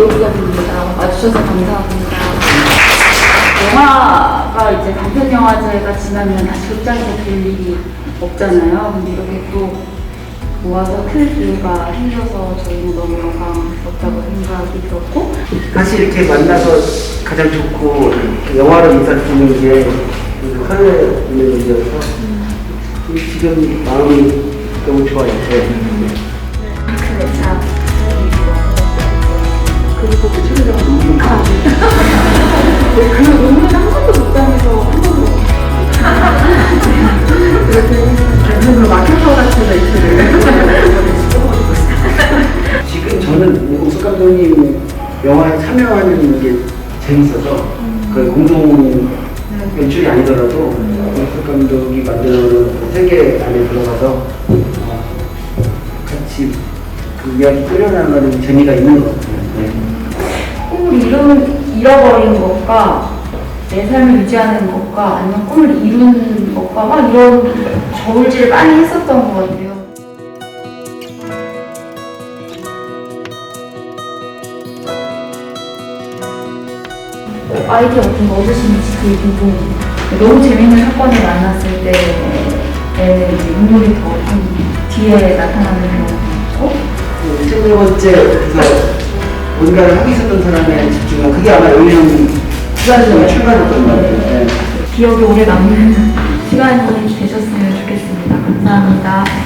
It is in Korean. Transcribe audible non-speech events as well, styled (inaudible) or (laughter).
배우기업입니다. 와주셔서 감사합니다. 영화가 이제 단편영화제가 지나면 다시 극장에서 볼 일이 없잖아요. 근데 이렇게 또 모아서 큰 기회가 생겨서 저희는 너무 영광스럽다고 생각이 들었고 다시 이렇게 만나서 가장 좋고 영화로 인사드리는 게 하늘에 있는 일이어서 지금 마음이 너무 좋아요. 네. 네. 네. 네. 네. 마켓터 같은 데이트를 (laughs) 지금 저는 우석 감독님 영화에 참여하는 게 재밌어서 그 공동 연출이 아니더라도 우석 감독이 만드는 그 세계 안에 들어가서 어, 같이 그 이야기 끌어나가는 재미가 있는 것 같아요. 네. 꿈을 잃은, 잃어버린 것과 내 삶을 유지하는 것과 아니면 꿈을 이룬 것과 막 이런 저울질을 많이 했었던 것 같아요. 아이디어 어떤 거 얻으시는지 그게 궁금해요. 너무 재밌는 사건을 만났을 이제 눈물이 더좀 뒤에 나타나는 경우가 있고 첫 번째 그래서 뭔가를 하고 있었던 사람에 집중하고 그게 아마 여기는 것 같아요. 네. 기억에 오래 남는 시간이 되셨으면 좋겠습니다. 감사합니다.